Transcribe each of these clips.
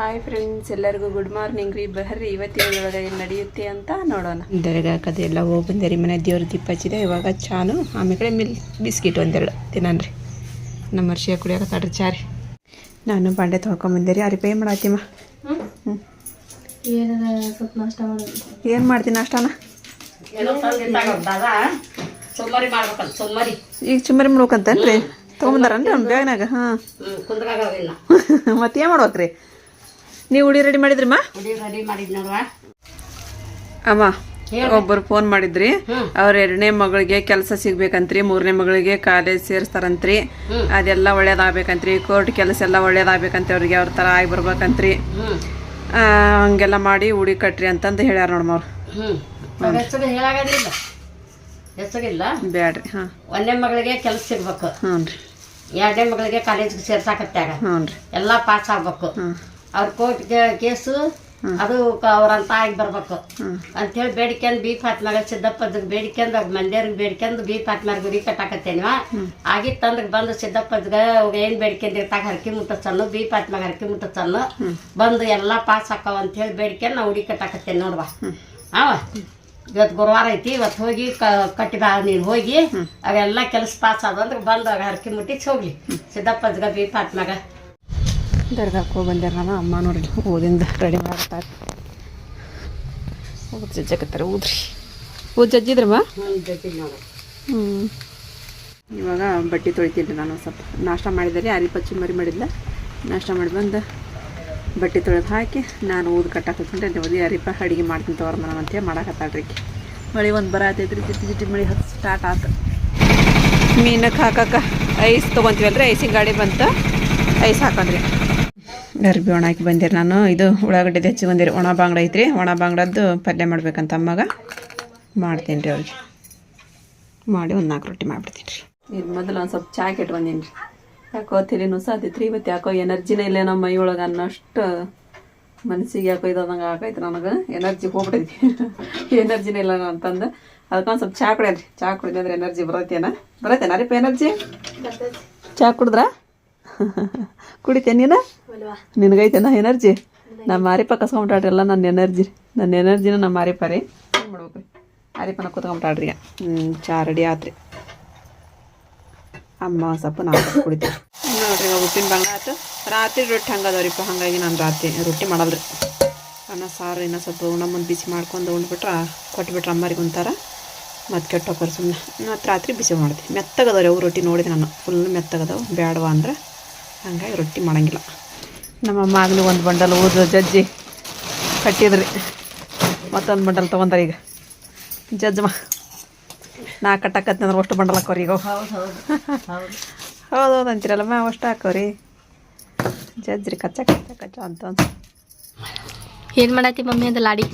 Hi friends ಎಲ್ಲರಿಗೂ good morning ರೀ. ಬರ್ರಿ ಇವತ್ತಿನ ಒಳಗೆ ಏನು ನಡೆಯುತ್ತೆ ಅಂತ ನೋಡೋಣ. ದರ್ಗಾ ಕದೆ ಎಲ್ಲ ಹೋಗಿ ಬಂದೆ ರೀ ಮನೆ ದೇವ್ರ ದೀಪ ಹಚ್ಚಿದೆ. ಇವಾಗ ಚಾನು ಆಮೇಲೆ ಮಿಲ್ ಬಿಸ್ಕಿಟ್ ಒಂದೆರಡು ತಿನ್ನನ್ರಿ ನಮ್ಮ ವರ್ಷ ತಡ್ರಿ ಚಾರಿ. ನಾನು ಬಾಂಡೆ ತೊಳ್ಕೊಂಬಂದೆ ರೀ ಅರಿಪ ಏನು ಮಾಡತ್ತೀಮ್ಮ ಹ್ಞೂ ಸ್ವಲ್ಪ ನಾಷ್ಟ ಮಾಡೋದು ಏನು ಮಾಡ್ತೀನಿ ನಾಷ್ಟಾನ? ಈಗ ಚುಮ್ಮರಿ ಮಾಡ್ಬೇಕಂತನ್ರಿ. ತೊಗೊಂಬಂದಾರನ್ರಿ ಅವ್ನು ಬ್ಯಾಗ್ನಾಗ? ಹಾಂ. ಮತ್ತೇನು ಮತ್ತೆ ಏನು ಮಾಡ್ಬೇಕ್ರಿ? ನೀವು ಉಡಿ ರೆಡಿ ಮಾಡಿದ್ರಿಮ್ಮ? ಹುಡಿ ರೆಡಿ ಮಾಡಿದ್ ನೋಡುವ. ಅಮ್ಮ ಒಬ್ಬರು ಫೋನ್ ಮಾಡಿದ್ರಿ. ಅವ್ರ ಎರಡನೇ ಮಗಳಿಗೆ ಕೆಲಸ ಸಿಗ್ಬೇಕಂತ್ರಿ ಮೂರನೇ ಮಗಳಿಗೆ ಕಾಲೇಜ್ ಸೇರಿಸ್ತಾರಂತ್ರಿ. ಅದೆಲ್ಲ ಒಳ್ಳೇದಾಗ್ಬೇಕಂತ್ರಿ ಕೋರ್ಟ್ ಕೆಲಸ ಎಲ್ಲ ಒಳ್ಳೇದಾಗಬೇಕಂತ ಅವ್ರಿಗೆ ಅವ್ರ ಥರ ಆಗಿ ಬರ್ಬೇಕಂತ್ರಿ. ಹಂಗೆಲ್ಲ ಮಾಡಿ ಉಡಿ ಕಟ್ರಿ ಅಂತಂದು ಹೇಳ್ಯಾರ ನೋಡಮ್ಮ ಅವ್ರು. ಹೆಸರಿಲ್ಲ ಬ್ಯಾಡ್ರಿ ಹಾಂ. ಒಂದನೇ ಮಗಳಿಗೆ ಕೆಲಸ ಸಿಗ್ಬೇಕು. ಹ್ಞೂ ರೀ ಎರಡನೇ ಮಗಳಿಗೆ ಕಾಲೇಜ್ಗೆ ಸೇರ್ಸಾಕತ್ಯಾಗ ಹ್ಞೂ ರೀ ಎಲ್ಲ ಪಾಸ್ ಆಗ್ಬೇಕು. ಹ್ಞೂ ಅವ್ರ ಕೋರ್ಟ್ ಕೇಸು ಅದು ಅವ್ರಂತ ಆಗಿ ಬರ್ಬೇಕು. ಅಂತೇಳಿ ಬೇಡಿಕೆಂದು ಬಿ ಫಾತ್ಮ್ಯಾಗ ಸಿದ್ದಪ್ಪದ ಬೇಡಿಕೆಂದು ಅವ್ರ ಮಂದಿಯವ್ರಿಗೆ ಬೇಡಿಕೆಂದು ಬಿ ಫಾತ್ಮ್ಯಾಗ ಗುರಿ ಕಟ್ಟಾಕತ್ತೇನಿವ ಆಗಿತ್ತಂದ್ರೆ ಬಂದು ಸಿದ್ದಪ್ಪದ್ಗ ಏನ್ ಬೇಡಿಕೆಂದಿರ್ತಾಗ ಹರಕೆ ಮುಟ್ಟಸನ್ನು ಬಿ ಹರಕಿ ಹರಕೆ ಮುಟ್ಟಸನ್ನು ಬಂದು ಎಲ್ಲ ಪಾಸ್ ಹಾಕವ ಅಂತ ಹೇಳಿ ಬೇಡಿಕೆ ನಾವು ಉಡಿ ಕಟ್ಟಾಕತ್ತೇನೆ ನೋಡ್ವಾ. ಅವ ಇವತ್ತು ಗುರುವಾರ ಐತಿ ಇವತ್ತು ಹೋಗಿ ಕ- ಕಟ್ಟಿ ಬಾ ನೀನು ಹೋಗಿ ಅವೆಲ್ಲ ಕೆಲಸ ಪಾಸ್ ಆದಂದ್ರೆ ಬಂದು ಆಗ ಹರಕೆ ಮುಟ್ಟಿಸಿ ಹೋಗ್ಲಿ ಸಿದ್ದಪ್ಪದ್ಗ ಬಿ ಫಾತ್ಮ್ಯಾಗ ದರ್ಗಾಕ್ಕೆ ಹೋಗಿ ಬಂದ್ಯಾರ ನಾನು ಅಮ್ಮ ನೋಡ್ರಿ ಓದಿಂದ ರೆಡಿ ಮಾಡ್ತಾರೆ ಊದ್ ಜಜ್ಜಕತ್ತಾರೆ ಊದ್ರಿ. ಊದ್ ಜಜ್ಜಿದ್ರಮ್ಮ ಹ್ಞೂ ಇವಾಗ ಬಟ್ಟೆ ತೊಳಿತೀನಿ ನಾನು ಸ್ವಲ್ಪ. ನಾಷ್ಟ ಮಾಡಿದರೆ ಅರಿ ಪಚ್ಚಿ ಮರಿ ಮಾಡಿದ್ದೆ ನಾಷ್ಟ ಮಾಡಿ ಬಂದು ಬಟ್ಟೆ ತೊಳೆದು ಹಾಕಿ ನಾನು ಊದು ಕಟ್ಟಾಕತ್ಕೊಂಡೆ ಒದಿ ಅರಿಪ ಅಡುಗೆ ಮಾಡ್ತೀನಿ ತಗೋರ್ ಮನ ಅಂತೇಳಿ ಮಾಡಕತ್ತಾಳ್ರಿ. ಮಳೆ ಒಂದು ಬರ ಆತೈತ್ರಿ ಜಿಟ್ಟಿ ಜಿಟ್ಟಿ ಮಳೆ ಹತ್ತು ಸ್ಟಾರ್ಟ್ ಆಯ್ತು ಮೀನಕ್ಕೆ ಹಾಕಕ್ಕೆ ಐಸ್ ತೊಗೊಂತೀವಲ್ರಿ ಐಸಿನ ಗಾಡಿ ಬಂತು ಐಸ್ ಹಾಕೊಂಡ್ರಿ. ಅರ್ಬಿ ಒಣ ಹಾಕಿ ಬಂದಿರಿ ನಾನು. ಇದು ಉಳ್ಳಾಗಡ್ಡೆ ಹೆಚ್ಚಿ ಬಂದಿರಿ. ಒಣ ಬಾಂಗ್ಡ ಐತ್ರಿ. ಒಣ ಬಾಂಗ್ಡದ್ದು ಪಲ್ಯ ಮಾಡ್ಬೇಕಂತ ಅಮ್ಮಗೆ ಮಾಡ್ತೀನಿ ರೀ ಅವ್ರಿಗೆ. ಮಾಡಿ ಒಂದು ನಾಲ್ಕು ರೊಟ್ಟಿ ಮಾಡಿಬಿಡ್ತೀನಿ ರೀ. ಇದು ಮೊದಲು ಒಂದು ಸ್ವಲ್ಪ ಚಹಾ ಕೆಟ್ಟು ಬಂದೀನಿ ರೀ. ಯಾಕೋ ತಲೆ ನುಸಾತೈತ್ರಿ ಇವತ್ತು ಯಾಕೋ ಎನರ್ಜಿನೇ ಇಲ್ಲ ನಮ್ಮ ಮೈ ಒಳಗೆ ಅನ್ನೋಷ್ಟು ಮನಸ್ಸಿಗೆ ಯಾಕೋ ಇದಂಗೆ ಆಗೈತೆ ನನಗೆ. ಎನರ್ಜಿ ಹೋಗ್ಬಿಟ್ಟೈತಿ ಎನರ್ಜಿನೇ ಇಲ್ಲ ಅಂತಂದು ಅದಕ್ಕೊಂದು ಸ್ವಲ್ಪ ಚಾ ಕುಡಿಯಲ್ರಿ ಚಾ ಕುಡಿದ್ರೆ ಎನರ್ಜಿ ಬರತ್ತೇನ? ಬರತ್ತೇನ ರೀ ಎನರ್ಜಿ? ಚಾ ಕುಡಿದ್ರಾ? ಕುಡಿತೇನೆ ನೀನು? ನಿನಗೈತೆನ ಎನರ್ಜಿ? ನಾನು ಮಾರಿಪ ಕಸ್ಕೊಂಬಿಟ್ಟಾಡ್ರಿ ನನ್ನ ಎನರ್ಜಿ. ನನ್ನ ಎನರ್ಜಿನ ನಮ್ಮ ಮಾರಿಪ ರೀ. ಏನು ಮಾಡ್ಬೇಕು? ಆರಿಪನ ಕೂತ್ಕೊಂಬಿಟ್ಟಾಡ್ರಿ ಈಗ. ಹ್ಞೂ ಚಾ ರೆಡಿ ಆತ್ರಿ. ಅಮ್ಮ ಸ್ವಲ್ಪ ನಾವು ಕುಡಿತೀವಿ ನೋಡ್ರಿ ಉಪ್ಪಿನ ಬಂಗ ಆತು. ರಾತ್ರಿ ರೊಟ್ಟಿ ಹಂಗೆ ಅದಾವ್ರಿಪ್ಪ. ಹಾಗಾಗಿ ನಾನು ರಾತ್ರಿ ರೊಟ್ಟಿ ಮಾಡಲ್ರಿ. ಅನ್ನ ಸಾರು ಇನ್ನೂ ಸ್ವಲ್ಪ ಉಣ ಮುಂದೆ ಬಿಸಿ ಮಾಡ್ಕೊಂಡು ಉಂಡ್ಬಿಟ್ರೆ ಕೊಟ್ಬಿಟ್ರೆ ಅಮ್ಮರಿಗೆ ಉಂತಾರ ಮತ್ತು ಕೆಟ್ಟ ಸುಮ್ಮನೆ ಮತ್ತು ರಾತ್ರಿ ಬಿಸಿ ಮಾಡ್ತೀವಿ ಮೆತ್ತಗದವ್ರಿ ಅವು ರೊಟ್ಟಿ ನೋಡಿದೆ ನಾನು. ಫುಲ್ ಮೆತ್ತಗದವು ಬೇಡವಾ ಅಂದ್ರೆ. ಹಂಗಾಗಿ ರೊಟ್ಟಿ ಮಾಡೋಂಗಿಲ್ಲ. ನಮ್ಮಮ್ಮ ಆಗಲಿ ಒಂದು ಬಂಡಲ್ ಊದು ಜಜ್ಜಿ ಕಟ್ಟಿದ್ರಿ. ಮತ್ತೊಂದು ಬಂಡಲ್ ತೊಗೊಂತಾರೆ ಈಗ. ಜಜ್ಜಮ್ಮ ನಾ ಕಟ್ಟಕತ್ತಂದ್ರೆ ಅಷ್ಟು ಬಂಡಲ್ ಹಾಕೋರಿ ಈಗ. ಹೌದು ಹೌದು. ಹೌದು ಹೌದು ಹೌದು ಅಂತೀರಲ್ಲಮ್ಮ ಅಷ್ಟು ಹಾಕೋರಿ. ಜಜ್ಜಿ ಕಚ್ಚ ಕಚ್ಚ ಕಚ್ಚ ಅಂತ ಏನು ಮಾಡತ್ತಿ ಮಮ್ಮಿ ಅದು ಲಾಡಿ?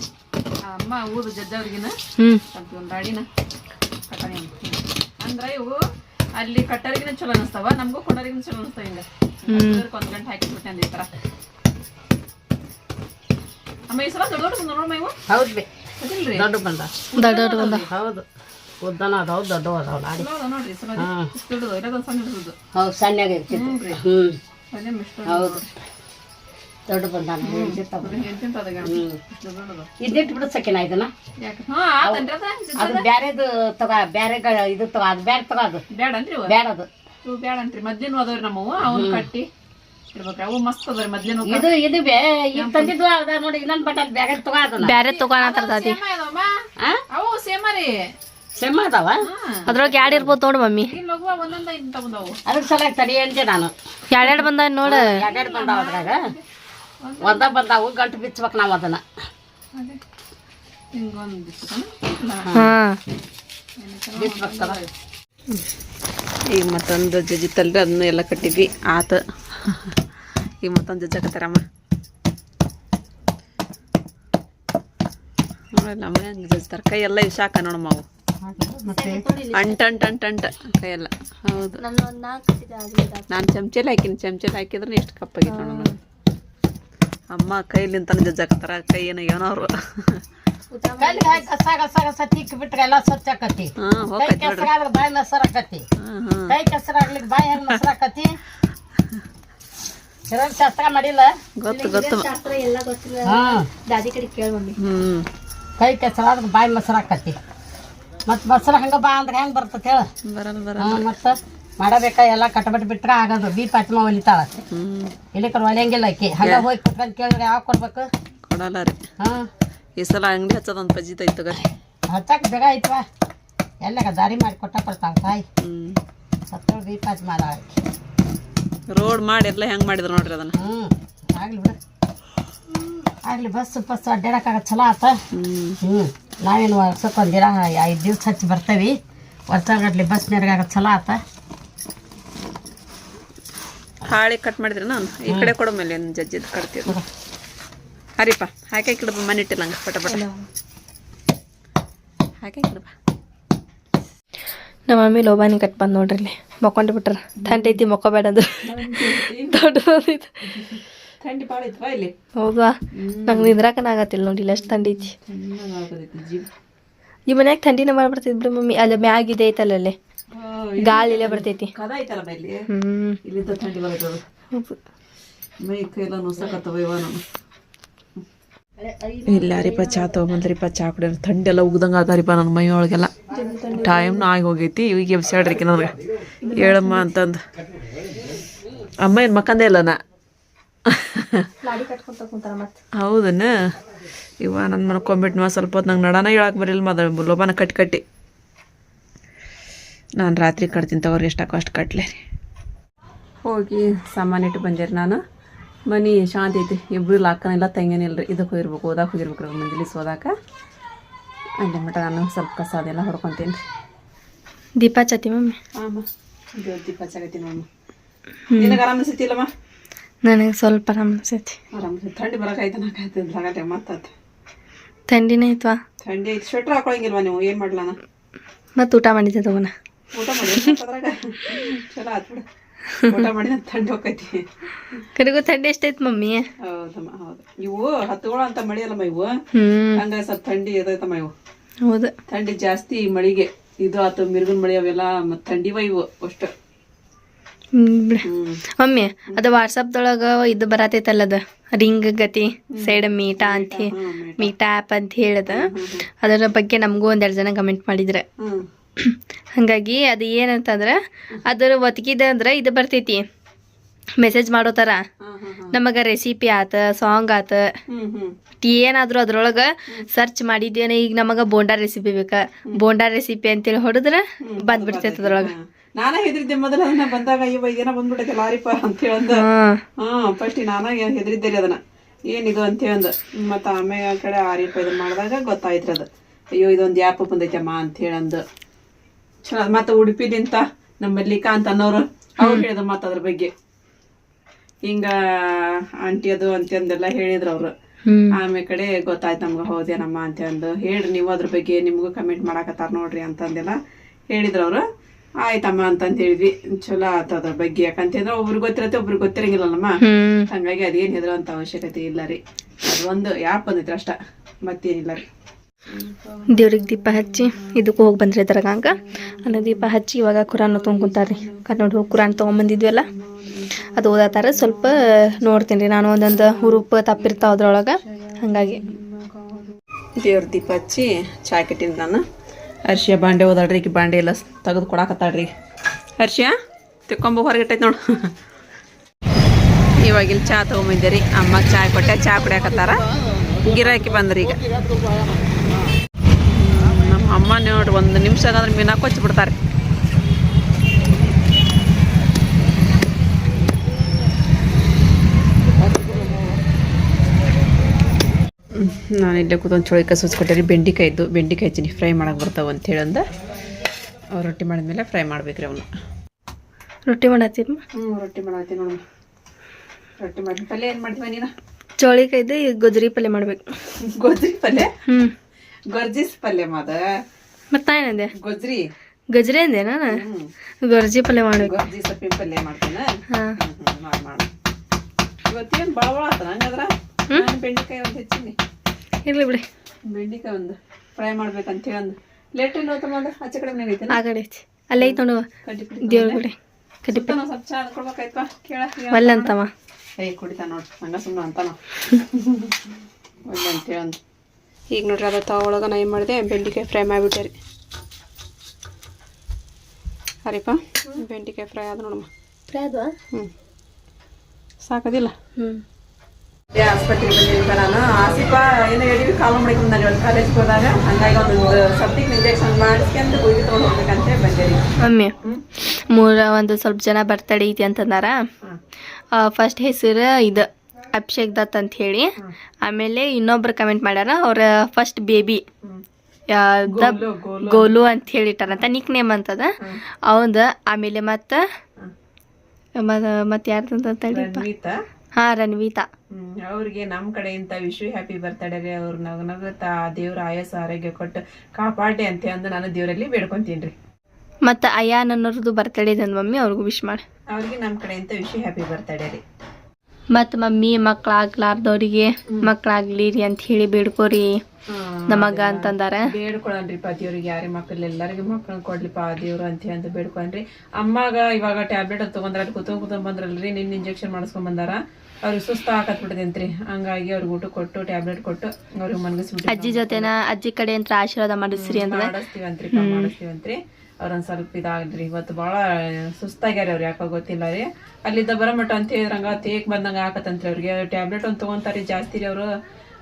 ಅಮ್ಮ ಊದು ಜಜ್ಜವ್ರಿಗಿನ ಒಂದು ಲಾಡಿನ ಅಂದ್ರೆ ಇವು ಅಲ್ಲಿ ಕಟ್ಟರಿಗಿನ ಚಲೋ ಅನಿಸ್ತಾವ ನಮಗೂ ಕೊಡೋರಿಗಿನ ಚಲೋ ಅನಿಸ್ತಾವ ಹಿಂಗ. ಒಂದು ಗಂಟೆ ಹಾಕಿಬಿಟ್ಟೆ ಅಂದ ಈ ಥರ ಅಮ್ಮ ಈ ಸಲ ದೊಡ್ಡ ದೊಡ್ಡ ಬಂದವ ನೋಡಮ್ಮ ಇವು? ಹೌದು ಬಿ. ಅದಿಲ್ರಿ? ದೊಡ್ಡ ಬಂದ. ದೊಡ್ಡ ದೊಡ್ಡ ಬಂದ. ಹೌದು. ಉದ್ದನ ಅದಾವ ದೊಡ್ಡ ಅದಾವ ನೋಡ್ರಿ ಸಲ ದೊಡ್ಡದು ಸಣ್ಣ ಹೌದು ಸಣ್ಣಗೆ ಇರ್ತಿತ್ತು. ಹ್ಞೂ ಅದೇ ಮಿಷ್ಟ ಹೌದು. ದೊಡ್ಡ ಬಂದ ಸಕಿನ ಇದನ್ನ? ಅದು ಬ್ಯಾರೆದು ತಗೋ ಬ್ಯಾರೆ ಇದು ತಗೋ ಅದು ಬ್ಯಾರೆ ತಗೋ ಅದು. ಬೇಡ ಅದು ಇವು ಅಂತ್ರಿ ಮದ್ಲಿನ ಅದಾವ್ರಿ ನಮ್ಮವು ಅವನ್ನ ಕಟ್ಟಿ ಇರ್ಬೇಕ್ರಿ. ಅವು ಮಸ್ತ್ ಅದಾವ್ರಿ ಮದ್ಲಿನ ಇದು ಇದು ಬೇ ಈಗ ತಂದಿದ್ವು ಅದ ನೋಡಿ ಇನ್ನೊಂದ್ ಬಟಲ್ ಬ್ಯಾರೆ ತಗೋ ಅದನ್ನ. ಬ್ಯಾರೆ ತಗೋಣತ್ತಾರ ದಾದಿ ಅವು ಸೇಮ ರೀ. ಸೆಮ್ಮ ಅದಾವ? ಅದ್ರೊಳಗೆ ಎರಡು ಇರ್ಬೋದು ನೋಡು ಮಮ್ಮಿ. ಇಲ್ಲಿ ಲಘುವ ಒಂದೊಂದ ಇಂತ ಬಂದವು ಅದ್ರ ಸಲ ತಡಿ ಅಂತೆ ನಾನು. ಎರಡೆರಡು ಬಂದ ನೋಡು. ಎರಡೆರಡು ಬಂದಾವ ಅದ್ರಾಗ. ಒಂದ ಬಂದಾವು ಗಂಟು ಬಿಚ್ಚಬೇಕು ನಾವು ಅದನ್ನ. ಹಿಂಗೊಂದು ಹಾ. ಬಿಚ್ಚಬೇಕು ಈಗ ಮತ್ತೊಂದು ಜಜ್ಜಿ ತಲ್ರಿ, ಅದನ್ನ ಎಲ್ಲ ಕಟ್ಟಿದ್ವಿ. ಆತ. ಈಗ ಮತ್ತೊಂದು ಜಜ್ಜಕತ್ತಾರಮ್ಮ ನೋಡಲ್ಲ ಅಮ್ಮ ಹೆಂಗೆ ಜಜ್ತಾರೆ ಕೈ ಎಲ್ಲ ಇಶಾಕ ನೋಡಮ್ಮ ಅವು ಅಂಟ ಅಂಟ ಅಂಟ ಅಂಟ. ಕೈಯೆಲ್ಲ ಹೌದು. ನಾನು ಚಮಚೆಲಿ ಹಾಕಿನಿ. ಚಮಚೆಲಿ ಹಾಕಿದ್ರೆ ಎಷ್ಟು ಕಪ್ಪಾಗಿತ್ತು ನೋಡೋಣ ಅಮ್ಮ ಕೈಲಿಂತಾನೆ ಜಜ್ಜಾಕತ್ತಾರ ಕೈ ಏನೋ ಏನೋ ಅವರು. ಕಲ್ಲಿ ಹಾಕಿ ಕಸ ಕಸ ಕಸ ತಿಕ್ಕಿ ಬಿಟ್ರೆ ಎಲ್ಲ ಸ್ವಚ್ಛ ಆಕತಿ ಕೈ ಕೆಸರಾದ್ರೆ ಬಾಯಿ ಮೊಸರು ಹಾಂ ಕೈ ಕೆಸರಾಗ್ಲಿಕ್ಕೆ ಬಾಯಿ ಹೆಂಗ್ ಬರ್ತತಿ ಶಾಸ್ತ್ರ ಮಾಡಿಲ್ಲ? ಗೊತ್ತು ಗೊತ್ತು. ಶಾಸ್ತ್ರ ಎಲ್ಲ ಗೊತ್ತಿಲ್ಲ. ಹಾ. ದಾದಿ ಕಡೆ ಕೇಳ ಮಮ್ಮಿ. ಹ್ಮ್. ಕೈ ಕೆಸರಾದ್ರೆ ಬಾಯಿ ಮೊಸರು ಹಾಕತಿ ಮತ್ತು ಹಂಗ ಹಂಗೆ ಬಾ ಅಂದ್ರೆ ಹೆಂಗೆ ಬರ್ತದೆ ಹೇಳ? ಬರಲ್ಲ ಬರ ಹಾಂ ಮತ್ತು ಮಾಡಬೇಕಾ ಎಲ್ಲ ಕಟ್ಟಬಿಟ್ಟು ಬಿಟ್ರೆ ಆಗೋದು. ಬಿ ಪಾತ್ಮ ಹೊಲಿತಾಳ ಹ್ಮ್. ಇಲ್ಲಿ ಕಡೆ ಹೊಲಿಯಂಗಿಲ್ಲ ಆಕಿ. ಹಂಗೆ ಹೋಗಿ ಕುತ್ಕೊಂಡು ಕೇಳಿದ್ರೆ ಯಾವ ಕೊಡ್ಬೇಕು? ಕೊಡಲ್ಲ ರೀ. ಹಾಂ. ಈ ಸಲ ಅಂಗಡಿ ಹಚ್ಚೋದೊಂದು ಪಜಿತ ತಗೋರಿ. ಹಚ್ಚಕ್ಕೆ ಬೇಗ ಐತವ ಎಲ್ಲಾಗ ದಾರಿ ಮಾಡಿ ಕೊಟ್ಟ ಕೊಡ್ತಾವ ತಾಯಿ. ಹ್ಮ್. ಸತ್ತೋಳು ಬಿ ಪಾತ್ಮ ಅದಾಳ ರೋಡ್ ಮಾಡಿ ಎಲ್ಲ ಹೆಂಗ್ ಮಾಡಿದ್ರು ನೋಡ್ರಿ ಅದನ್ನ? ಹ್ಞೂ ಆಗಲಿ ಬಿಡು. ಆಗಲಿ ಬಸ್ ಬಸ್ ಅಡ್ಡಾಡಕ್ಕಾಗ ಚಲೋ ಆತ. ಹ್ಮ್. ಹ್ಞೂ ನಾವೇನು ವರ್ಷಕ್ಕೆ ಒಂದು ದಿನ ಐದು ದಿವ್ಸ ಹಚ್ಚಿ ಬರ್ತೇವೆ. ವರ್ಷಗಟ್ಲಿ ಬಸ್ ನೆರಗಾಗ ಚಲೋ ಆತ. ಹಾಳಿ ಕಟ್ ಮಾಡಿದ್ರಿ ನಾನು ಈ ಕಡೆ ಕೊಡೋ ಮೇಲೆ ಜಜ್ಜಿದ್ ಕಟ್ತೀವಿ ಹರಿಪ್ಪ. ಹಾಕಿ ಕಿಡಬ ಮನೆ ಇಟ್ಟಿಲ್ಲ ಹಂಗೆ ಪಟ ಪಟ. ಹಾಕಿ ಕಿಡಬ ನಮ್ಮ ಮಮ್ಮಿ ಲೋಬಾನಿ ಕಟ್ ಬಂದ್ ನೋಡ್ರಿ ಇಲ್ಲಿ. ಮಕ್ಕೊಂಡು ಬಿಟ್ರ. ಥಂಡಿ ಐತಿ ಮಕ್ಕೋಬೇಡ ಅಂದ್ರೆ. ದೊಡ್ಡದೈತಿ ಥಂಡಿ ಭಾಳ ಐತ್ವಾ ಇಲ್ಲಿ ಹೌದಾ ನಂಗೆ ನಿಂದ್ರಾಕನ ಆಗತ್ತಿಲ್ಲ ನೋಡಿ ಇಲ್ಲಿ ಎಷ್ಟು ಥಂಡಿ ಐತಿ. ಈ ಮನ್ಯಾಗ ಥಂಡಿನ ಮಾಡ್ಬಿಡ್ತೈತಿ ಬಿಡು ಮಮ್ಮಿ. ಅಲ್ಲಿ ಮ್ಯಾಗ ಇದೆ ಐತಲ್ಲ ಅಲ್ಲಿ. ಗಾಳಿ ಇಲ್ಲೇ ಬರ್ತೈತಿ. ಕದ ಐತಲ್ಲ ಬಾ ಇಲ್ಲಿ? ಹ್ಮ್. ಮೈ ಕೈಲ ನುಸಕತ್ತವ ಇವ ನಾನು ಇಲ್ಲ ರೀಪ ಚಾ ತೊಗೊಂಬಂದ್ರಿಪ್ಪ, ಚಾ ಕುಡಿಯೋರು ಥಂಡಿ ಎಲ್ಲ ಉಗ್ದಂಗೆ ಆತಾರಿಪ್ಪ ನನ್ನ ಮೈ ಒಳಗೆಲ್ಲ ಟೈಮ್ನ ಆಗಿ ಹೋಗೈತಿ ಈಗ ನನಗೆ. ಹೇಳಮ್ಮ ಅಂತಂದು. ಅಮ್ಮ ಏನು ಮಕ್ಕಂದೇ ಇಲ್ಲ ನಾ. ಹೌದನ? ಇವ ನನ್ನ ನಾ ಸ್ವಲ್ಪ ಹೊತ್ತು ನಂಗೆ ನಡಾನ ಹೇಳಕ್ಕೆ ಬರಲಿಲ್ಲ ಮದ ಲೋಬಾನ ಕಟ್ಟಿ ಕಟ್ಟಿ. ನಾನು ರಾತ್ರಿ ಕಟ್ತೀನಿ ತಗೋರಿ, ಎಷ್ಟಾಕೋ ಅಷ್ಟು ಕಟ್ಲೇ ರೀ ಹೋಗಿ ಸಾಮಾನು ಇಟ್ಟು ಬಂದೆ ರೀ ನಾನು. ಮನೆ ಶಾಂತಿ ಐತಿ. ಇಬ್ಬರು ಲಾಕನಿಲ್ಲ ತಂಗೇನಿಲ್ಲ ರೀ ಇದಕ್ಕೆ ಹೋಗಿರ್ಬೇಕು ಓದಾಕ ಹೋಗಿರ್ಬೇಕು ರೀ ಮಂಜಲಿ ಸೋದಾಕ. ಅಲ್ಲಿ ಮಟ ನಾನು ಸ್ವಲ್ಪ ಕಸ ಅದೆಲ್ಲ ಹೊಡ್ಕೊತೀನಿ. ರೀ ದೀಪ ಚತಿ ಮಮ್ಮಿ? ಆಮ ದೀಪ ಚಗತಿ ಮಮ್ಮಿ ನಿನಗೆ ಆರಾಮ ಅನ್ಸತ್ತಿಲ್ಲಮ್ಮ ನನಗೆ ಸ್ವಲ್ಪ ಆರಾಮ್ ಅನ್ಸೈತಿ. ಆರಾಮ ಥಂಡಿ ಬರೋಕಾಯ್ತು ನಾಕಾಯ್ತು ಹಾಗಾಟೆ ಮತ್ತೆ ಥಂಡಿನೇ ಐತ್ವಾ ಥಂಡಿ ಐತಿ. ಸ್ವೆಟ್ರ್ ಹಾಕೊಳಂಗಿಲ್ವಾ ನೀವು? ಏನು ಮಾಡ್ಲಾ ನಾ ಮತ್ತೆ ಊಟ ಮಾಡಿದ್ದೆ ತಗೋಣ. ಊಟ ಮಾಡಿ ಚಲೋ ಆತ್ ಬಿಡು. ಊಟ ಮಾಡಿದ ಥಂಡಿ ಹೋಗೈತಿ. ಕರಿಗೂ ಥಂಡಿ ಎಷ್ಟೈತಿ ಮಮ್ಮಿ? ಹೌದಮ್ಮ ಹೌದು. ಇವು ಹತ್ತುಗಳು ಅಂತ ಮಳಿ ಅಲ್ಲಮ್ಮ ಇವು? ಹಂಗ ಸ್ವಲ್ಪ ಥಂಡಿ ಇದೈತಮ್ಮ ಇವು. ಹೌದು. ಥಂಡಿ ಜಾಸ್ತಿ ಮಳಿಗೆ. ಇದು ಆತು ಮಿರ್ಗನ್ ಮಳಿ ಅವೆಲ್ಲ ಮತ್ ಥಂಡಿವ ಇವು ಅಷ್ಟು. ಮಮ್ಮಿ ಅದ ವಾಟ್ಸಪ್ದೊಳಗ ಇದು ಬರತೈತಲ್ಲ ಅದ? ರಿಂಗ್ ಗತಿ ಸೈಡ್ ಮೀಟಾ ಅಂತ ಮೀಟಾ. ಆ್ಯಪ್ ಅಂತ ಹೇಳದ. ಅದರ ಬಗ್ಗೆ ನಮಗೂ ಒಂದೆರಡು ಜನ ಕಮೆಂಟ್ ಮಾಡಿದ್ರೆ. ಹಾಗಾಗಿ ಅದು ಏನಂತಂದ್ರೆ ಅದರ ಒತ್ತಿಗಿದ ಅಂದ್ರೆ ಇದು ಬರ್ತೈತಿ. ಮೆಸೇಜ್ ಮಾಡೋ ಥರ ನಮಗೆ ರೆಸಿಪಿ ಆತ ಸಾಂಗ್ ಆತ. ಏನಾದರೂ ಅದ್ರೊಳಗೆ ಸರ್ಚ್ ಮಾಡಿದ್ದೇನೆ ಈಗ ನಮಗೆ ಬೋಂಡಾ ರೆಸಿಪಿ ಬೇಕಾ. ಬೋಂಡಾ ರೆಸಿಪಿ ಅಂತೇಳಿ ಹೊಡೆದ್ರೆ ಬಂದ್ಬಿಡ್ತೈತೆ ಅದ್ರೊಳಗೆ. ನಾನೇ ಹೆದರಿದ್ದೆ ಮೊದಲ ಅದನ್ನ ಬಂದಾಗ ಬಂದ್ಬಿಟ್ಟೈತೆ ಲಾರಿಪ ಅಂತ ಹೇಳಂದ. ಹಾಂ. ಫಸ್ಟ್ ನಾನಾಗ ಹೆದರಿದ್ದೆ ರೀ ಅದನ್ನ. ಏನಿದು ಅಂತ ಹೇಳಂದ. ಮತ್ತ ಆಮೇಲೆ ಆ ಕಡೆ ಆರಿಪ ಇದನ್ನ ಮಾಡಿದಾಗ ಗೊತ್ತಾಯ್ತ್ರಿ ಅದು. ಅಯ್ಯೋ ಇದೊಂದು ಯಾಪ ಬಂದೈತಮ್ಮ ಅಂತ ಹೇಳಂದು. ಚಲೋ ಮತ್ತೆ ಉಡುಪಿಲಿಂತ ನಮ್ಮ ಕಾಂತ ಅಂತ ಅನ್ನೋರು ಅವ್ರು ಹೇಳಿದ ಮತ್ತ ಅದ್ರ ಬಗ್ಗೆ. ಹಿಂಗ ಆಂಟಿ ಅದು ಅಂತಂದೆಲ್ಲ ಹೇಳಿದ್ರು ಅವ್ರು. ಆಮೇಲೆ ಕಡೆ ಗೊತ್ತಾಯ್ತು ನಮ್ಗೆ ಹೌದೇನಮ್ಮ ಅಂತ ಅಂದು. ಹೇಳ್ರಿ ನೀವು ಅದ್ರ ಬಗ್ಗೆ ನಿಮಗೂ ಕಮೆಂಟ್ ಮಾಡಾಕತ್ತಾರ ನೋಡ್ರಿ ಅಂತಂದೆಲ್ಲ ಹೇಳಿದ್ರು ಅವರು. ಆಯ್ತಮ್ಮ ಅಂತಂತ ಹೇಳಿದ್ವಿ. ಚಲೋ ಆತ ಅದ್ರ ಬಗ್ಗೆ. ಯಾಕಂತಂದ್ರೆ ಒಬ್ರಿಗೆ ಗೊತ್ತಿರತ್ತೆ ಒಬ್ರಿಗೆ ಗೊತ್ತಿರಂಗಿಲ್ಲಲ್ಲಮ್ಮ. ಹಂಗಾಗಿ ಅದೇನು ಅಂತ ಅವಶ್ಯಕತೆ ಇಲ್ಲ ರೀ. ಅದೊಂದು ಯಾಪ್ ಬಂದೈತ್ರಿ ಅಷ್ಟ. ಮತ್ತೇನಿಲ್ಲ ರೀ. ದೇವ್ರಿಗೆ ದೀಪ ಹಚ್ಚಿ ಇದಕ್ಕೂ ಹೋಗಿ ಬಂದ್ರಿ ದರ್ಗಾಂಗ ಅಲ್ಲಿ ದೀಪ ಹಚ್ಚಿ ಇವಾಗ ಕುರಾನ್ ರೀ ಕನ್ನಡ ಕುರಾನ್ ತೊಗೊಂಬಂದಿದ್ವಲ್ಲ, ಅದು ಓದತ್ತಾರ ಸ್ವಲ್ಪ ನೋಡ್ತೀನಿ ರೀ ನಾನು ಒಂದೊಂದು ಹುರುಪ್ ತಪ್ಪಿರ್ತಾವ ಅದ್ರೊಳಗೆ. ಹಾಗಾಗಿ. ದೇವ್ರ ದೀಪ ಹಚ್ಚಿ ಚಾಯ್ ಕಟ್ಟಿದ್ ನಾನು. ಹರ್ಷಿಯ ಬಾಂಡೆ ಓದಾಡ್ರಿ ಈಗ ಬಾಂಡೆ ಎಲ್ಲ ತೆಗೆದು ಕೊಡಾಕತ್ತಾಳ್ರಿ. ಹರ್ಷಿಯ ತಿಕ್ಕೊಂಬ ಹೊರಗಿಟ್ಟೈತೆ ನೋಡು. ಇವಾಗಿಲ್ಲಿ ಚಾ ತೊಗೊಂಬಂದೆ ರೀ ಅಮ್ಮ ಚಾಯ್ ಕೊಟ್ಟೆ, ಚಾ ಕುಡಿಯಾಕತ್ತಾರ. ಗಿರಾಕಿ ಬಂದ್ರಿ ಈಗ. ಅಮ್ಮ ನೋಡ್ರಿ ಒಂದು ನಿಮಿಷ ಅಂದ್ರೆ ಮೀನಾ ಕೊಚ್ಚಿ ಬಿಡ್ತಾರೆ. ನಾನು ಇಲ್ಲೇ ಕೂತ್ಕೊಂಡು ಚೋಳಿಕಾಯಿ ಸುಸ್ಕೊಟ್ಟೆ ರೀ ಬೆಂಡಿಕಾಯಿ ಇದ್ದು ಬೆಂಡಿಕಾಯಿ ಹಚ್ಚಿನಿ ಫ್ರೈ ಮಾಡೋಕೆ ಬರ್ತಾವೆ ಅಂತ ಹೇಳಂದ. ರೊಟ್ಟಿ ಮಾಡಿದ್ಮೇಲೆ ಫ್ರೈ ಮಾಡ್ಬೇಕ್ರಿ ಅವನು. ರೊಟ್ಟಿ ಮಾಡತ್ತೀನಿ ಹ್ಞೂ ರೊಟ್ಟಿ ಮಾಡತ್ತೀನಿ ನೋಡಿ ರೊಟ್ಟಿ ಮಾಡಿ ಪಲ್ಯ ಏನು ಮಾಡ್ತೀವಿ ನೀನು? ಚೋಳಿಕಾಯ್ದು ಈಗ ಗೊಜ್ರಿ ಪಲ್ಯ ಮಾಡ್ಬೇಕು. ಗೊಜ್ರಿ ಪಲ್ಯ? ಹ್ಞೂ ಗೊರ್ಜಿಸ್ ಪಲ್ಯ ಮಾದ? ಮತ್ತೆ ಏನಂದೆ ಗೊಜ್ರಿ? ಗಜ್ರಿ ಅಂದೆ ನಾನು? ಗೊರ್ಜಿ ಪಲ್ಯ ಮಾಡ್ಬೇಕು ಗೊರ್ಜಿ ಸೊಪ್ಪಿನ ಪಲ್ಯ ಮಾಡ್ತಾನ? ಹಾಂ. ಮಾಡ ಮಾಡಿ ಮಾಡು. ಇವತ್ತೇನು ಭಾಳ ಭಾಳ ಆತ ಹಂಗಾದ್ರ ನಾನು ಬೆಂಡೆಕಾಯಿ ಒಂದು ಹೆಚ್ಚಿನಿ. ಇರ್ಲಿ ಬಿಡಿ. ಬೆಂಡೆಕಾಯಿ ಒಂದು ಫ್ರೈ ಮಾಡ್ಬೇಕಂತ ಒಂದು. ಲೇಟ್ ಲೇಟ್ರಿನ ಹೋತ ಮಾಡ? ಆಚೆ ಕಡೆ ಮನೆಗೆ ಐತೆ ಆ ಕಡೆ ಐತಿ. ಅಲ್ಲೇ ಐತಿ ನೋಡುವ ದೇವ್ರ ಕಡೆ ಕಡಿಪ ಸ್ವಲ್ಪ ಚಾ ಕೊಡ್ಬೇಕಾಯ್ತಪ್ಪ. ಕೇಳ ಒಲ್ಲಂತವ ಏಯ್ ಕುಡಿತಾ ನೋಡ್ರಿ ಹಂಗ ಸುಮ್ಮನೆ ಅಂತಾನ. ಒಳ್ಳೆ ಅಂತೇಳಿ ಅಂದ್ ಈಗ ನೋಡ್ರಿ ಅದು ತಾವ ಒಳಗೆ ನಾ ಏನು ಮಾಡಿದೆ? ಬೆಂಡೆಕಾಯಿ ಫ್ರೈ ಮಾಡಿಬಿಟ್ಟೆ ರೀ. ಹರಿಪ ಬೆಂಡೆಕಾಯಿ ಫ್ರೈ ಆದ ನೋಡಮ್ಮ. ಹ್ಞೂ ಸಾಕದಿಲ್ಲ? ಹ್ಞೂ ಆಸ್ಪತ್ರೆಗೆ ಬಂದಿದ್ದೆ ನಾನು. ಆಸಿಪ ಏನೋ ಹೇಳಿವಿ ಕಾಲು ಮಾಡಿ ನಾನು ಒಂದು ಕಾಲೇಜ್ಗೆ ಹೋದಾಗ. ಹಂಗಾಗಿ ಒಂದು ಸಬ್ಟಿಗೆ ಇಂಜೆಕ್ಷನ್ ಮಾಡಿಸ್ಕೊಂಡು ಗುಳಿಗೆ ತೊಗೊಂಡು ಹೋಗ್ಬೇಕಂತ ಬಂದೇರಿ ಮಮ್ಮಿ ಮೂರ ಒಂದು ಸ್ವಲ್ಪ ಜನ ಬರ್ತಡೆ ಐತಿ ಅಂತಂದಾರ. ಫಸ್ಟ್ ಹೆಸರು ಇದು. ಅಭಿಷೇಕ್ ದತ್ ಅಂತ ಹೇಳಿ ಆಮೇಲೆ ಇನ್ನೊಬ್ರು ಕಮೆಂಟ್ ಮಾಡ್ಯಾರ ಅವ್ರ ಫಸ್ಟ್ ಬೇಬಿ ಗೋಲು ಅಂತ ಹೇಳಿಟ್ಟಾರಂತ ನಿಕ್ ನೇಮ್ ಅಂತದ ಅವಂದ ಆಮೇಲೆ ಮತ್ತ ಮತ್ತೆ ಯಾರ್ದಂತ ಹಾ ರನ್ವಿತಾ ಅವ್ರಿಗೆ ನಮ್ಮ ಕಡೆಯಿಂದ ವಿಶ್ವ ಹ್ಯಾಪಿ ಬರ್ತಡೇ ರೀ ಅವ್ರ ನಗ ನಗುತ್ತಾ ದೇವ್ರ ಆಯಾಸ ಆರೋಗ್ಯ ಕೊಟ್ಟು ಕಾಪಾಡಿ ಅಂತ ಅಂದು ನಾನು ದೇವರಲ್ಲಿ ಬೇಡ್ಕೊಂತೀನಿ ಮತ್ತ ಅಯ್ಯ ಅನ್ನೋರ್ದು ಬರ್ತಡೇ ಇದೆ ಮಮ್ಮಿ ಅವ್ರಿಗೂ ವಿಶ್ ಮಾಡಿ. ಅವ್ರಿಗೆ ನಮ್ಮ ಕಡೆಯಿಂದ ವಿಶ್ ಹ್ಯಾಪಿ ಬರ್ತಡೇ ರೀ. ಮತ್ತು ಮಮ್ಮಿ ಮಕ್ಕಳಾಗ್ಲಾರ್ದವ್ರಿಗೆ ಮಕ್ಳಾಗ್ಲಿ ರೀ ಅಂತ ಹೇಳಿ ಬೇಡ್ಕೋರಿ. ನಮಗ ಅಂತಂದಾರ. ಬೇಡ್ಕೊಳನ್ರಿಪ್ಪ ದೇವ್ರಿಗೆ ಯಾರೇ ಮಕ್ಕಳು ಎಲ್ಲರಿಗೂ ಮಕ್ಕಳನ್ನ ಕೊಡ್ಲಿ ಪಾ ದೇವ್ರು ಅಂತ ಹೇಳಿ ಬೇಡ್ಕೊಂಡ್ರಿ ಅಮ್ಮಾಗ ಇವಾಗ ಟ್ಯಾಬ್ಲೆಟ್ ತಗೊಂಡ್ರ ಅಲ್ಲಿ ಕುತ್ಕೊಂಡ್ ಕುತ್ಕೊಂಡ್ ಬಂದ್ರಲ್ರಿ ನಿನ್ನ ಇಂಜೆಕ್ಷನ್ ಮಾಡಿಸ್ಕೊಂಡ್ ಬಂದಾರ. ಅವ್ರಿಗೆ ಸುಸ್ತ ಹಾಕತ್ ಬಿಡದಂತ್ರಿ ಹಂಗಾಗಿ ಅವ್ರಿಗೆ ಊಟ ಕೊಟ್ಟು ಟ್ಯಾಬ್ಲೆಟ್ ಕೊಟ್ಟು ಅವ್ರಿಗೆ ಮನಗಿಸ್ಬಿಟ್ಟು ಅಜ್ಜಿ ಜೊತೆನ ಅಜ್ಜಿ ಕಡೆ ಅಂತ ಆಶೀರ್ವಾದ ಮಾಡಿಸ್ರಿ ಅಂತ ಮಾಡಿಸ್ತೀವಂತ್ರಿ ಮಾಡಿಸ್ತೀವಂತ್ರಿ. ಅವ್ರೊಂದ್ ಸ್ವಲ್ಪ ಇದಾಗ್ರಿ ಇವತ್ತು ಭಾಳ ಸುಸ್ತಾಗ್ಯಾರ ಅವ್ರು, ಯಾಕೋ ಗೊತ್ತಿಲ್ಲ ರೀ. ಅಲ್ಲಿದ್ದ ಬರಮಟ್ಟ ಅಂತ ಹೇಳಿದ್ರಂಗ ತೇಕ್ ಬಂದಂಗ ಆಕತ್ತಂತ್ರಿ ಅವ್ರಿಗೆ. ಟ್ಯಾಬ್ಲೆಟ್ ಒಂದು ತಗೊಂತಾರಿ ಜಾಸ್ತಿ ರೀ ಅವರು.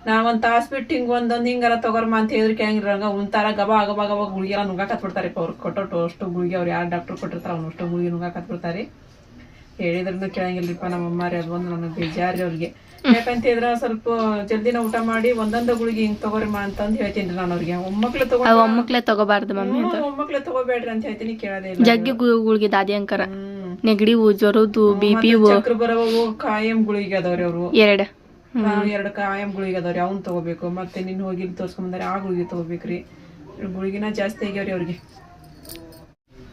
ನಾ ಒಂದು ತಾಸು ಬಿಟ್ಟು ಹಿಂಗೆ ಒಂದೊಂದು ಹಿಂಗಾರ ತಗೋರ್ಮ ಅಂತ ಹೇಳಿದ್ರೆ ಕೇಳಂಗಿರಂಗ ಉಂತಾರ ಗಬಾ ಗಬ ಗಬ ಗುಳಿಗೆ ಎಲ್ಲ ನುಗ್ಗಾಕತ್ ಬಿಡ್ತಾರಿಪ್ಪ ಅವ್ರು. ಕೊಟ್ಟೋಟು ಅಷ್ಟು ಗುಳಿಗೆ ಅವ್ರು ಯಾರು ಡಾಕ್ಟರ್ ಕೊಟ್ಟಿರ್ತಾರೆ ಅವ್ನು ಅಷ್ಟು ಗುಳಿಗೆ ನುಗ್ಗಾಕತ್ ಬಿಡ್ತಾರಿ ಹೇಳಿದ್ರೂ ಕೇಳಂಗಿಲ್ಲರಿಪ್ಪ ನಮ್ಮ ರೀ, ಅದು ಒಂದು ನನಗೆ ಬೇಜಾರಿ ಅವ್ರಿಗೆ. ಯಾಕಂತ ಹೇಳಿದ್ರೆ ಸ್ವಲ್ಪ ಜಲ್ದಿನ ಊಟ ಮಾಡಿ ಒಂದೊಂದ ಗುಳಿಗೆ ಹಿಂಗ್ ತಗೋರಿ ಮಾ ಅಂತಂದ್ ಹೇಳ್ತೀನಿ ನಾನು ಅವ್ರಿಗೆ. ಒಮ್ಮಕ್ಳು ತಗೋ ಅವ್ ಒಮ್ಮಕ್ಲೆ ತಗೋಬಾರ್ದು ಮಮ್ಮಿ ಅಂತ ಒಮ್ಮಕ್ಳು ತಗೋಬೇಡ್ರಿ ಅಂತ ಹೇಳ್ತೀನಿ ಕೇಳೋದೇ ಇಲ್ಲ ಜಗ್ಗಿ ಗುಳಿಗೆ ದಾದಿ ಅಂಕರ. ನೆಗಡಿ ನೆಗಡಿವು ಜ್ವರದ್ದು ಬಿ ಪಿ ಚಕ್ರ ಬರವು ಕಾಯಂ ಗುಳಿಗೆ ಅದಾವ್ರಿ ಅವರು. ಎರಡು. ಎರಡು ಕಾಯಂ ಗುಳಿಗೆ ಅದಾವ್ರಿ ಅವ್ನ್ ತಗೋಬೇಕು ಮತ್ತೆ ನಿನ್ನ ಹೋಗಿ ತೋರ್ಸ್ಕೊಂಡ್ ತೋರ್ಸ್ಕೊಂಬಂದಾರೆ ಆ ಗುಳಿಗೆ ತಗೋಬೇಕ್ರಿ. ಗುಳಿಗಿನ ಜಾಸ್ತಿ ಆಗ್ಯಾವ್ರಿ ಅವ್ರಿಗೆ.